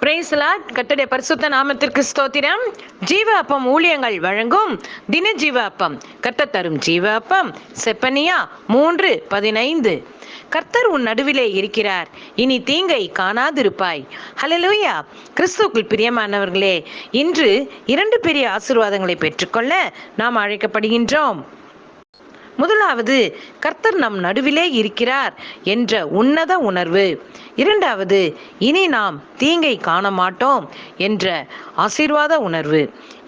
பிரேசலா கத்தடைய பரிசுத்த நாமத்திற்கு ஸ்தோத்திரம். ஜீவ அப்பம் ஊழியங்கள் வழங்கும் தின ஜீவ அப்பம் கர்த்தர் தரும் ஜீவ அப்பம் செப்பனியா மூன்று பதினைந்து. கர்த்தர் உன் நடுவிலே இருக்கிறார். இனி தீங்கை காணாதிருப்பாய். ஹலலூயா கிறிஸ்துவுக்குள் பிரியமானவர்களே இன்று இரண்டு பெரிய ஆசீர்வாதங்களை பெற்றுக்கொள்ள நாம் அழைக்கப்படுகின்றோம். முதலாவது கர்த்தர் நம் நடுவிலே இருக்கிறார் என்ற உன்னத உணர்வு. இரண்டாவது இனி நாம் தீங்கை காண மாட்டோம் என்ற ஆசீர்வாத உணர்வு.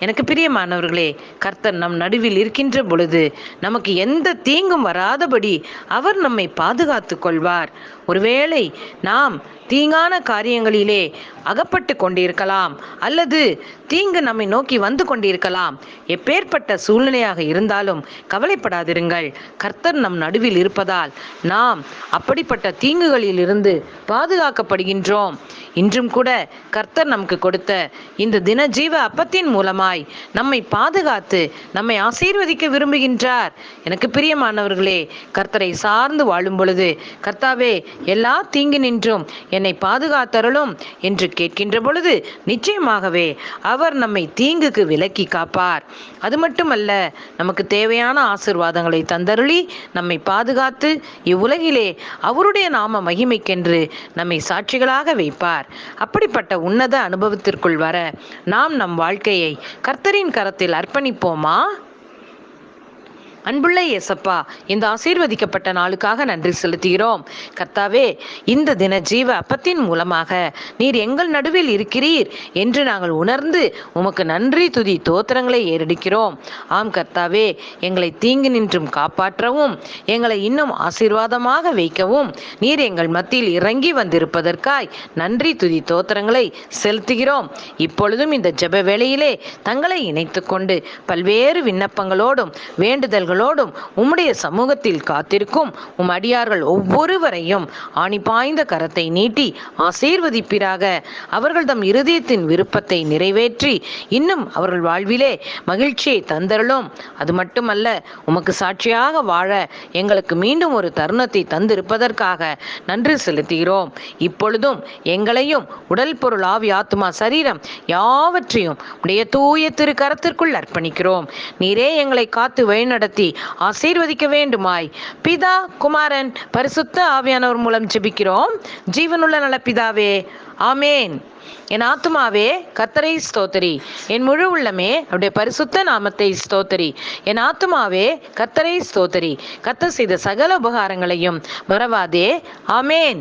எனக்கு பிரியமானவர்களே கர்த்தர் நம் நடுவில் இருக்கின்ற பொழுது நமக்கு எந்த தீங்கும் வராதபடி அவர் நம்மை பாதுகாத்து கொள்வார். ஒருவேளை நாம் தீங்கான காரியங்களிலே அகப்பட்டு கொண்டிருக்கலாம் அல்லது தீங்கு நம்மை நோக்கி வந்து கொண்டிருக்கலாம். எப்பேற்பட்ட சூழ்நிலையாக இருந்தாலும் கவலைப்படாதிருங்கள். கர்த்தர் நம் நடுவில் இருப்பதால் நாம் அப்படிப்பட்ட தீங்குகளில் இருந்து பாதுகாக்கப்படுகின்றோம். இன்றும் கூட கர்த்தர் நமக்கு கொடுத்த இந்த தின ஜீவ அப்பத்தின் மூலமாய் நம்மை பாதுகாத்து நம்மை ஆசீர்வதிக்க விரும்புகின்றார். எனக்கு பிரியமானவர்களே கர்த்தரை சார்ந்து வாழும் பொழுது கர்த்தாவே எல்லா தீங்கினின்றும் என்னை பாதுகாத்தருளும் என்று கேட்கின்ற பொழுது நிச்சயமாகவே அவர் நம்மை தீங்குக்கு விலக்கி காப்பார். அது மட்டுமல்ல நமக்கு தேவையான ஆசிர்வாதங்களை தந்தருளி நம்மை பாதுகாத்து இவ்வுலகிலே அவருடைய நாம மகிமைக்கென்று நம்மை சாட்சிகளாக வைப்பார். அப்படிப்பட்ட உன்னத அனுபவத்திற்குள் வர நாம் நம் வாழ்க்கையை கர்த்தரின் கரத்தில் அர்ப்பணிப்போமா? அன்புள்ள இயேசப்பா இந்த ஆசீர்வதிக்கப்பட்ட நாளுக்காக நன்றி செலுத்துகிறோம். கர்த்தாவே இந்த தின ஜீவ அப்பத்தின் மூலமாக நீர் எங்கள் நடுவில் இருக்கிறீர் என்று நாங்கள் உணர்ந்து உமக்கு நன்றி துதி தோத்திரங்களை ஏறெடுக்கிறோம். ஆம் கர்த்தாவே எங்களை தீங்கு நின்றும் காப்பாற்றவும் எங்களை இன்னும் ஆசீர்வாதமாக வைக்கவும் நீர் எங்கள் மத்தியில் இறங்கி வந்திருப்பதற்காய் நன்றி துதி தோத்திரங்களை செலுத்துகிறோம். இப்பொழுதும் இந்த ஜெப வேளையிலே தங்களை இணைத்துக்கொண்டு பல்வேறு விண்ணப்பங்களோடும் வேண்டுதல்கள் அவர்களோடும் உம்முடைய சமூகத்தில் காத்திருக்கும் உம் அடியார்கள் ஒவ்வொருவரையும் ஆணி பாய்ந்த கரத்தை நீட்டி ஆசீர்வதிப்பிறாக அவர்கள் தம் இருதயத்தின் விருப்பத்தை நிறைவேற்றி இன்னும் அவர்கள் வாழ்விலே மகிழ்ச்சியை தந்தருளும். அது மட்டுமல்ல உமக்கு சாட்சியாக வாழ எங்களுக்கு மீண்டும் ஒரு தருணத்தை தந்திருப்பதற்காக நன்றி செலுத்துகிறோம். இப்பொழுதும் எங்களையும் உடல் பொருள் ஆவி ஆத்மா சரீரம் யாவற்றையும் உடைய தூய திரு கரத்திற்குள் அர்ப்பணிக்கிறோம். நீரே எங்களை காத்து வழிநடத்தி ஆசீர்வதிக்க வேண்டுமாய். பிதா குமாரன் பரிசுத்த ஆவியானவர் மூலம் ஜெபிக்கிறோம். ஜீவனுள்ள நல பிதாவே ஆமேன். என் ஆத்துமாவே கத்தரை ஸ்தோத்தரி. என் முழு உள்ளமே அவருடைய பரிசுத்த நாமத்தை ஸ்தோத்தரி. என் ஆத்துமாவே கத்தரை ஸ்தோத்தரி. கத்தர் செய்த சகல உபகாரங்களையும் மறவாதே ஆமேன்.